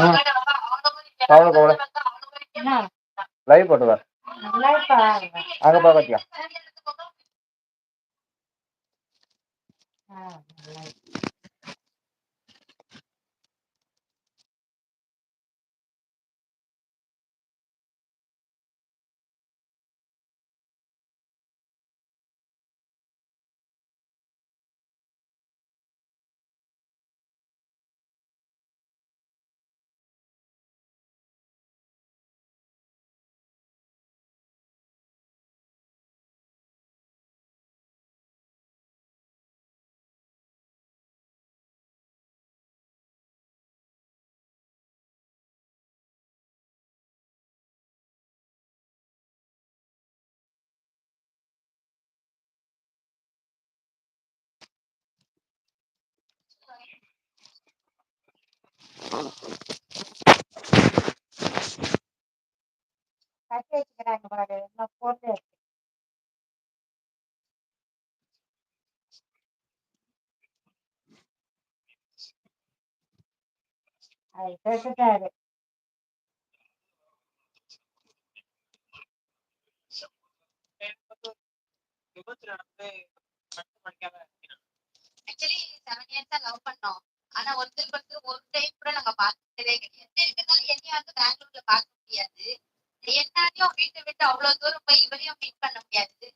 கவலை கவலை. லைவ் போட்டுவா. அங்க பா கட்டி வச்சுக்கிறாங்க பாரு நான் போட்டு அது பேசிட்டாரு ஆக்சுவலி செவன் இயர்ஸா லவ் பண்ணோம். ஆனா ஒருத்தருக்கு ஒருத்தர் ஒரு டைம் கூட நாங்க பார்த்ததே கிடையாது. இருக்கிறதால என்னையாவது பெங்களூர்ல பார்க்க முடியாது. என்னாலையும் வீட்டை விட்டு அவ்வளவு தூரம் போய் இவரையும் மீட் பண்ண முடியாது.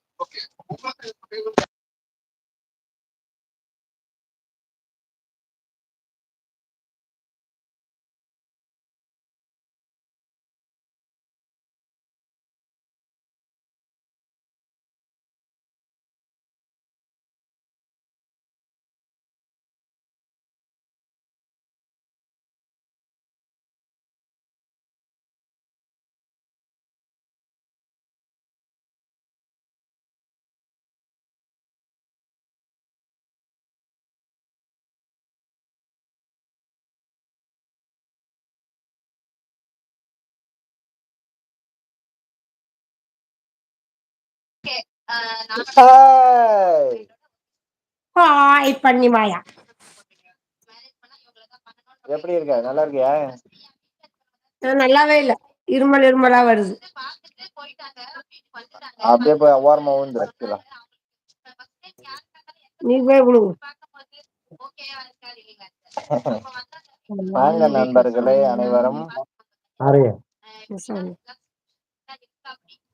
ஹாய் பண்ணி மாயா எப்படி இருக்க? நல்லா இருக்கியா? நான் நல்லாவே இல்ல. இருமல் இருமலா வருது. அப்படியே போய் ஓரமா ஊந்துரு நீ போய் வந்தாங்க வாங்க நண்பர்களே அனைவரும்.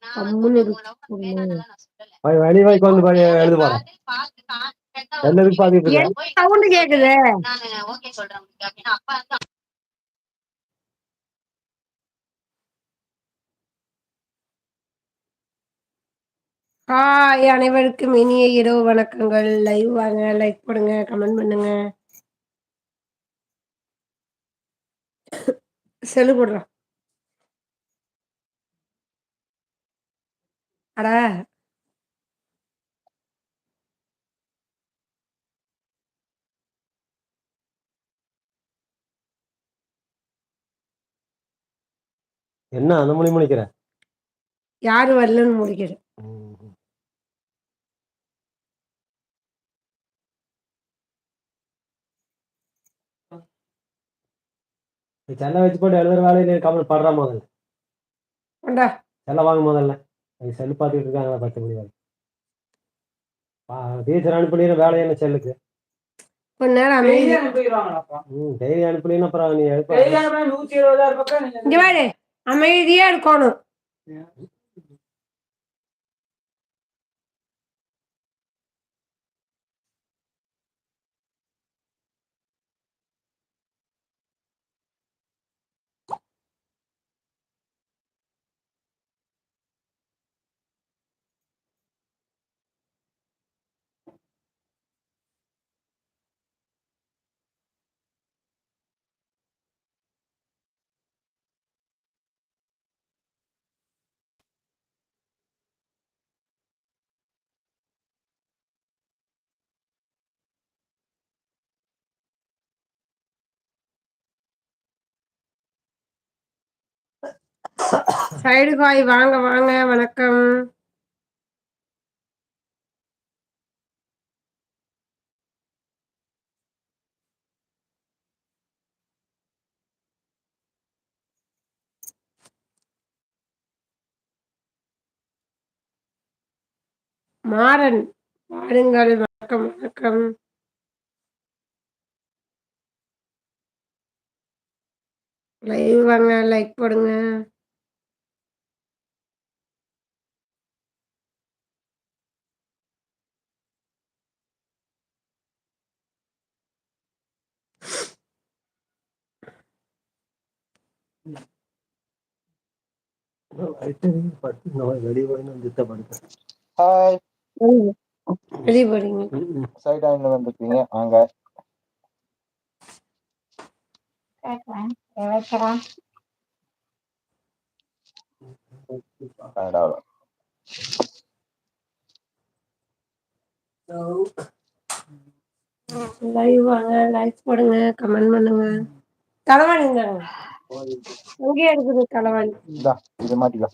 கம்முனு வந்து எழுது பாத்துட்டு சவுண்டு கேக்குது. சொல்றேன் அப்படின்னா அப்பா ஹாய் அனைவருக்கும் இனிய இரவு வணக்கங்கள். லைவ் வாங்க லைக் போடுங்க கமெண்ட் பண்ணுங்க. செல்லு போடுறான் அட. என்ன அந்த மணி முடிக்கிற யாரு வரலன்னு முடிக்கிறேன் செல்ல வச்சு போட்டு எழுதுற வேலையில கமல் படுற முதல்ல. கொண்டா செல்ல வாங்க முதல்ல. செல்லு பார்த்துட்டு இருக்காங்க பத்து மணி வரை டீச்சர் அனுப்பின வேலை என்ன செல்லுக்கு? டெய்லி அனுப்பினீங்கன்னா அப்புறம் நீ அமைதியா இருக்கணும். சைடு காய் வாங்க வாங்க வணக்கம். மாறன் வாருங்கள் வணக்கம் வணக்கம். லைவ் வாங்க லைக் போடுங்க. ஹாய் வெளியே போடுங்க சைட் ஆயில வந்துருக்கீங்க வாங்க கனடாவில் லைவ் வாங்க லைக் போடுங்க கமெண்ட் பண்ணுங்க. தலைவாணி இருந்தாங்க அங்கேயே இருக்குது தலைவாணி? இது இது மாட்டிக்கோ.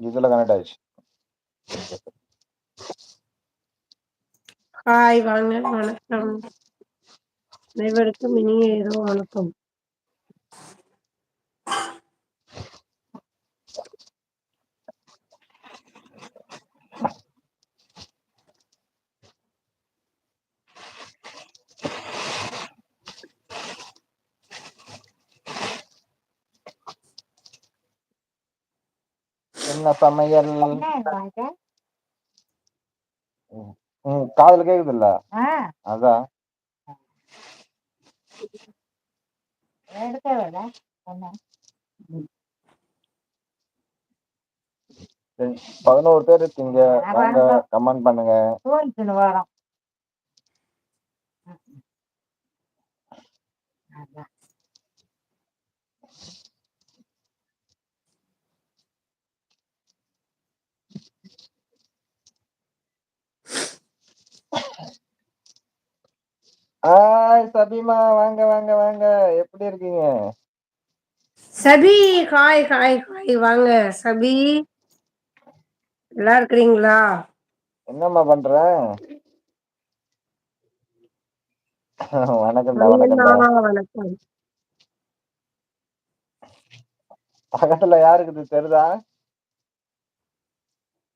இதுல கனெக்ட் ஆயிடுச்சு. ஹாய் வாங்க வணக்கம். அனைவருக்கும் இனிய இரவு வணக்கம் என்ன சமையல். காதுல கேக்குது இல்ல அதான் பதினோரு பேர் இருக்கீங்க. வாங்க கமெண்ட் பண்ணுங்க. ஹாய் சபிமா வாங்க வாங்க வாங்க. எப்படி இருக்கீங்க? சபி ஹாய் ஹாய் ஹாய் வாங்க சபி. நல்லா இருக்கிறீங்களா? என்னம்மா பண்ற? வணக்கம்டா வணக்கம். பக்கத்துல யாருக்கு இது தெரியுதா?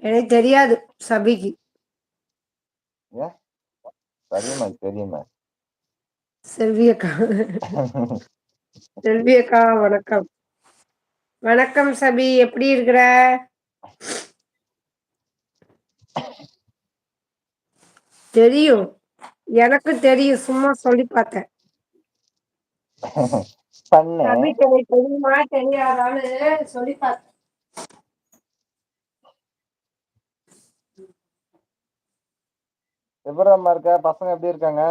எனக்கு தெரியாது சபிக்கு. தெரியுமா தெரியுமா? செல்வி அக்கா செல்வி அக்கா வணக்கம். வணக்கம் சபி எப்படி இருக்கிற? தெரியும். எனக்கு தெரியும். சும்மா சொல்லி பார்த்தேன். தெரியுமா? தெரியாதான்னு சொல்லி பார்த்தேன். எப்படிம்மா இருக்க? பசங்க எப்படி இருக்காங்க?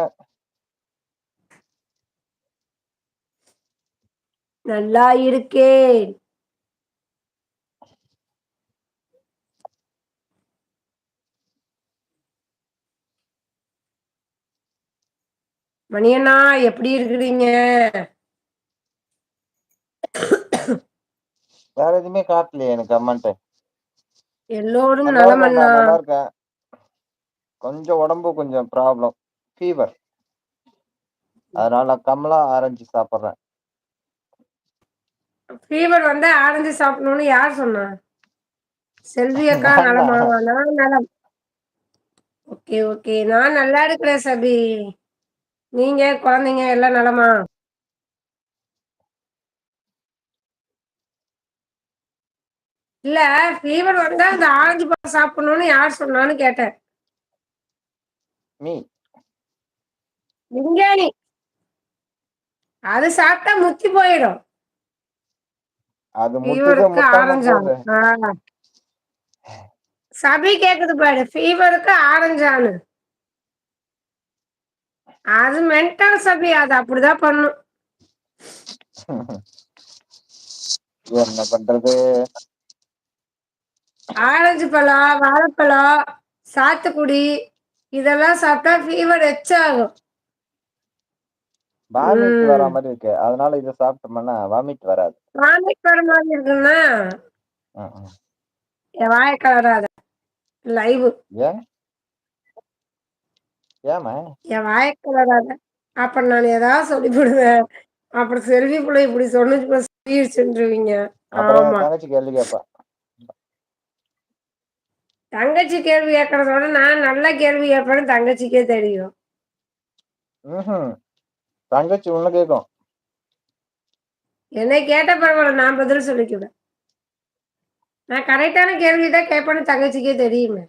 நல்லா இருக்கேன். மணியண்ணா எப்படி இருக்கிறீங்க? வேற எதுவுமே காட்டலையே எனக்கு கமெண்ட் எல்லோரும் நல்லா நலம் இருக்கேன்டா, அண்ணா. நல்லா இருக்கேன். கொஞ்சம் உடம்பு கொஞ்சம் ப்ராப்ளம் ஃபீவர் அதனால கமலா ஆரஞ்சு சாப்பிடுறேன். ஃபீவர் வந்தா ஆரஞ்சு சாப்பிடணும்னு யார் சொன்னா? செல்வி அக்கா. நலமா நான் நலம். Okay okay. நான் நல்லா இருக்கிறேன் சபி. நீங்க குழந்தைங்க எல்லாம் நலமா? இல்ல ஃபீவர் வந்தா அந்த ஆரஞ்சு பழம் சாப்பிடணும்னு யார் சொன்னான்னு கேட்டேன். விஞ்ஞானி. அது சாப்பிட்டா முத்தி போயிடும். அது சபி கேக்குது பாரு ஃபீவருக்கு ஆரஞ்சானு அது மென்டல் சபி அது அப்படிதான் பண்ணும். என்ன பண்றது? ஆரஞ்சு பழம் வாழைப்பழம் சாத்துக்குடி இதெல்லாம் சாப்பிட்டா ஃபீவர் எச்சாகும் வாமிட். வர மாதிரி இருக்கு. அதனால இதை சாப்பிட்டோம்னா வாமிட் வராது. வாமிட் வர மாதிரி இருக்குன்னா. என் வாய கலராத லைவ். ஏமா என் வாய கலராத அப்புறம் நான் ஏதாவது சொல்லி போடுவேன் அப்புறம் செல்வி பிள்ளை இப்படி சொன்னுச்சு சொல்லிடுச்சுருவீங்க தங்கச்சி கேள்வி கேட்பா. தங்கச்சி கேள்வி கேட்கறத விட நான் நல்ல கேள்வி கேட்பேன்னு தங்கச்சிக்கே தெரியும். தங்கச்சி ஒண்ணு கேட்கும் என்னை கேட்ட பரவாயில்ல நான் பதில் சொல்லிக்குவேன். நான் கரெக்டான கேள்வி தான் கேட்பேன்னு தங்கச்சிக்கே தெரியுமே.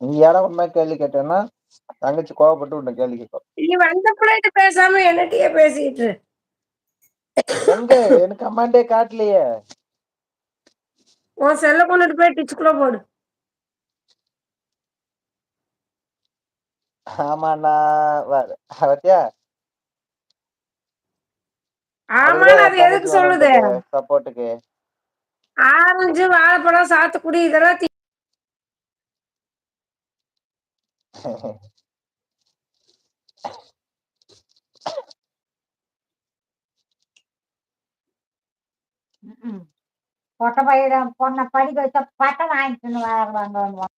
நீ இடமா கேள்வி கேட்டேன்னா தங்கச்சி கோவப்பட்டு உன்னை கேள்வி கேட்கும். நீ வந்த பிள்ளைகிட்ட பேசாம என்னட்டியே பேசிட்டு. எங்க? எனக்கு அம்மாண்டே காட்டலையே. உன் செல்ல கொண்டுட்டு போய் டிச்சுக்குள்ள போடு. ஆமாண்ணா பாத்தியா ஆமான்னு அது எதுக்கு சொல்லுது? சப்போர்ட்டுக்கு. ஆரஞ்சு வாழைப்பழம் சாத்துக்குடி இதெல்லாம் பொட்டை பையன் பொண்ணை படிக்க வச்ச பட்டம் வாங்கிட்டு வருவாங்க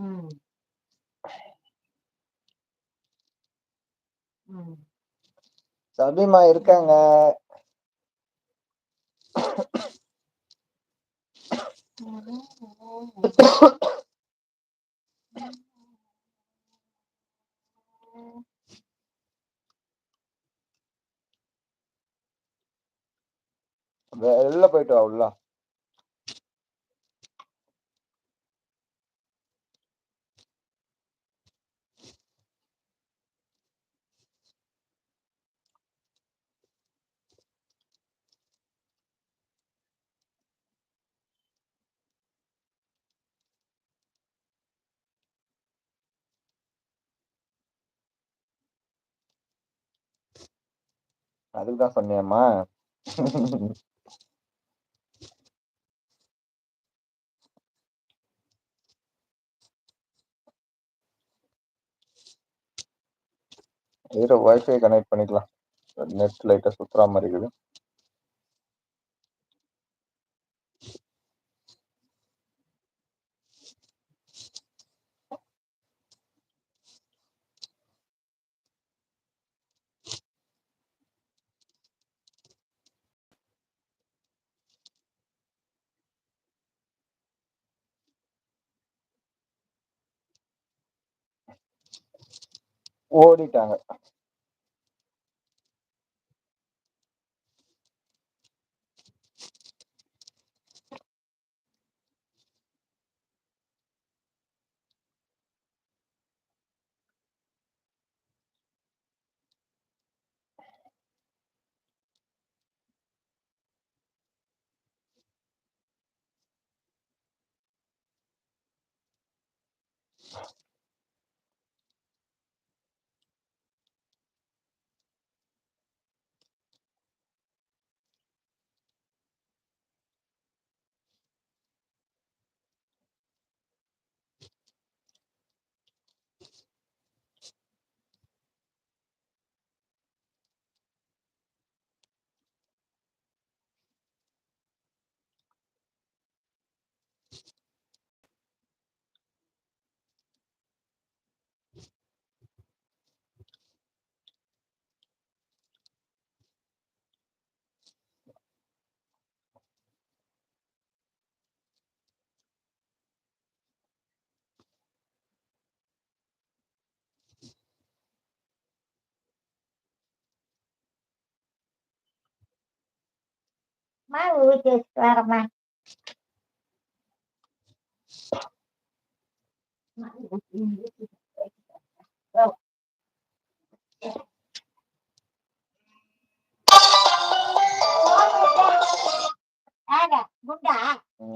ம். ம். சபிமா இருக்காங்க. வெளில போயிட்டு வா உள்ள. அதுக்கு தான் சொன்னியம்மா இதில் வைஃபை கனெக்ட் பண்ணிக்கலாம் நெட் லைட்டா சுற்றுற மாதிரி இருக்குது. ஓடிட்டாங்க மாவு ஊற்றி வச்சுட்டு வரேம்மா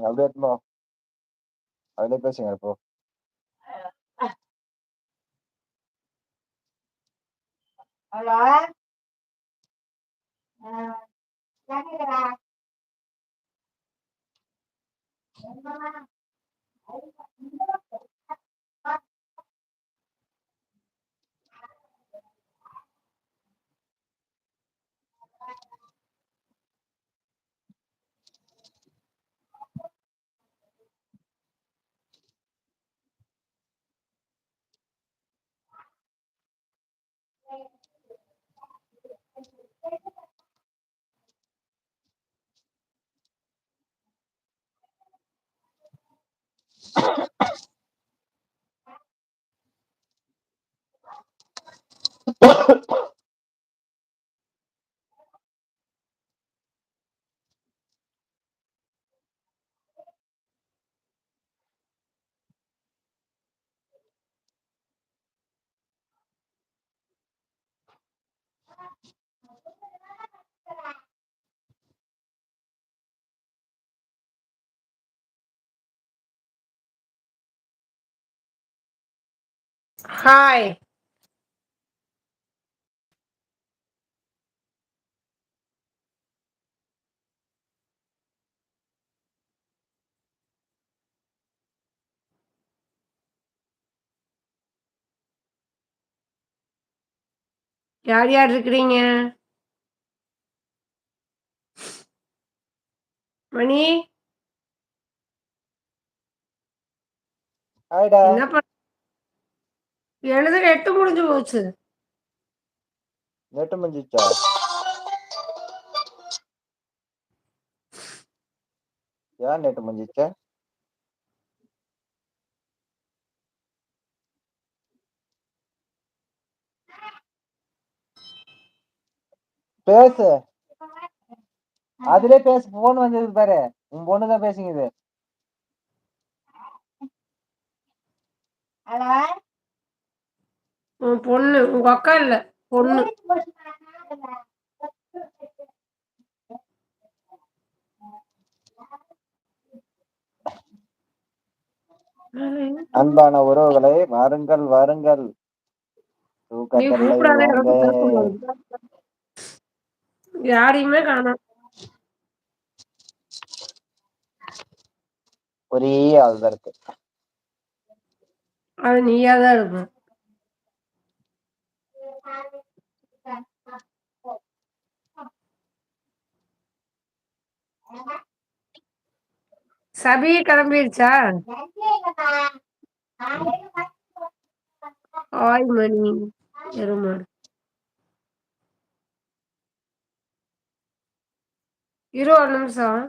அப்படியே எடுத்துன்னு வா. அதுலயே பேசுங்க இப்போ ஹலோ கேக்குதா はい。ஹாய் யார் யார் இருக்கிறீங்க? மணி? என்ன பண்ண எழுதுற எட்டு முடிஞ்சு போச்சு. நெட்டு முடிஞ்சிச்சா? ஏன் நெட்டு முடிஞ்சிச்சா? பேசு. அதுலயே பேசு. போன் வந்தது பாரு. உன் பொண்ணு தான் பேசுங்குது ஹலோ? உன் பொண்ணு உங்க அக்கா இல்ல பொண்ணு. அன்பான உறவுகளே வாருங்கள் வாருங்கள். யாரையுமே காணோம் ஒரே ஆள் தான் இருக்கு. அது நீயா தான் இருக்கும் சபி கிளம்பிடுச்சா ஆய் மணி எருமாடு இரு ஒரு நிமிஷம்.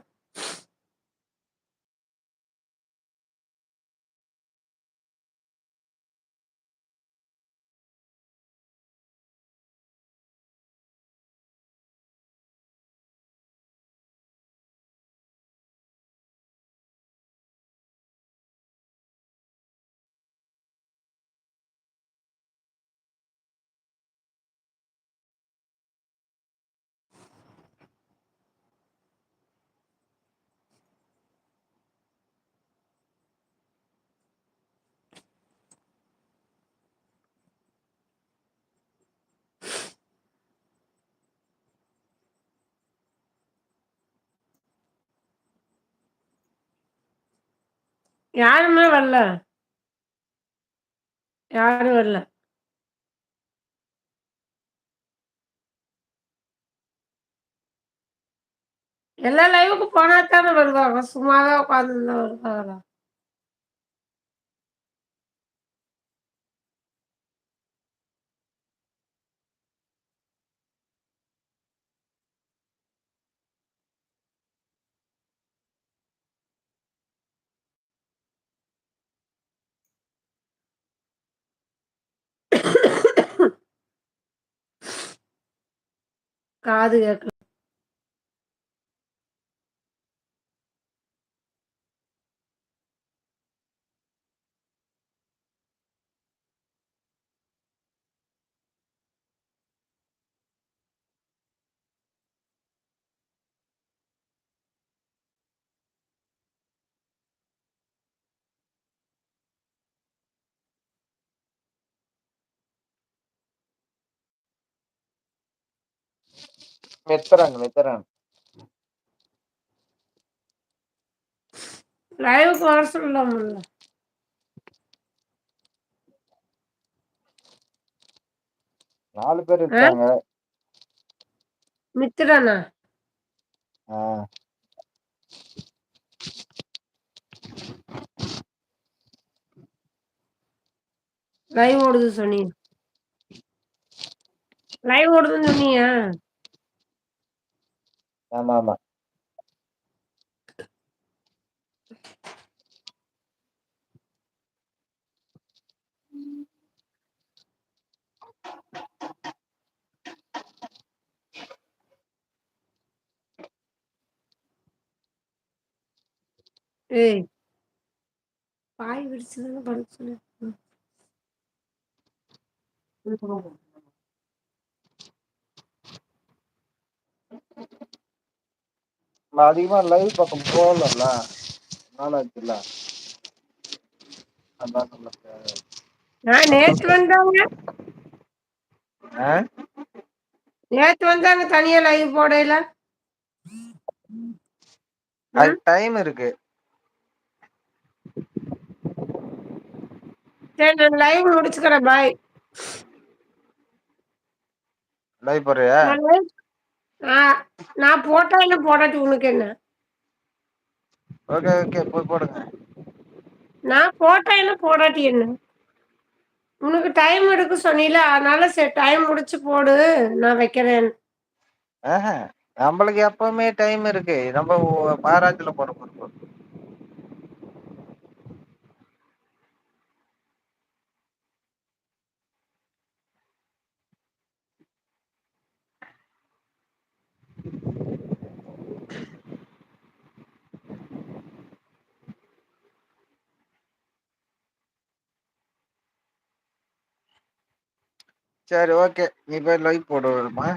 யாருமே வரல. யாரும் வரல. எல்லா லைவுக்கு போனா தானே வருவாங்க. சும்மாதான் உட்காந்துருந்தா வருவாங்களா? காது கேட்கல வெத்துறாங்க வெத்துறாங்க லைவுக்கு வர சொல்லலாம்ல நாலு பேர் இருக்காங்க மித்திரனா ஆ, லைவ் ஓடுது சொன்னீங்க லைவ் ஓடுதுன்னு சொன்னீங்க ஆமா ஆமா ஏய் பாய் விரிச்சுதானே படுக்க சொல்லு ம். நான் அதிகமா லைவ் பக்கம் போகலல்ல. நாள் ஆச்சுல்ல அதான் சொல்ல நேத்து வந்தாங்க. நேத்து வந்தாங்க தனியா லைவ் போடையில. டைம் இருக்கு. சரி நான் லைவ் முடிச்சுக்கிறேன் பாய் லைவ் போறியா நான் நான் போட்டா என்ன போடாட்டி உனக்கு என்ன? ஓகே ஓகே போய் போடுங்க. நான் போட்டா என்ன போடாட்டி என்ன? உனக்கு டைம் எடுக்க சொன்னீல அதனால சரி டைம் முடிச்சு போடு நான் வைக்கிறேன். நம்மளுக்கு எப்பவுமே டைம் இருக்கு. நம்ம ஊ- மகாராஜ்ல போற சரி ஓகே நீ போய் லைவ் போடுமா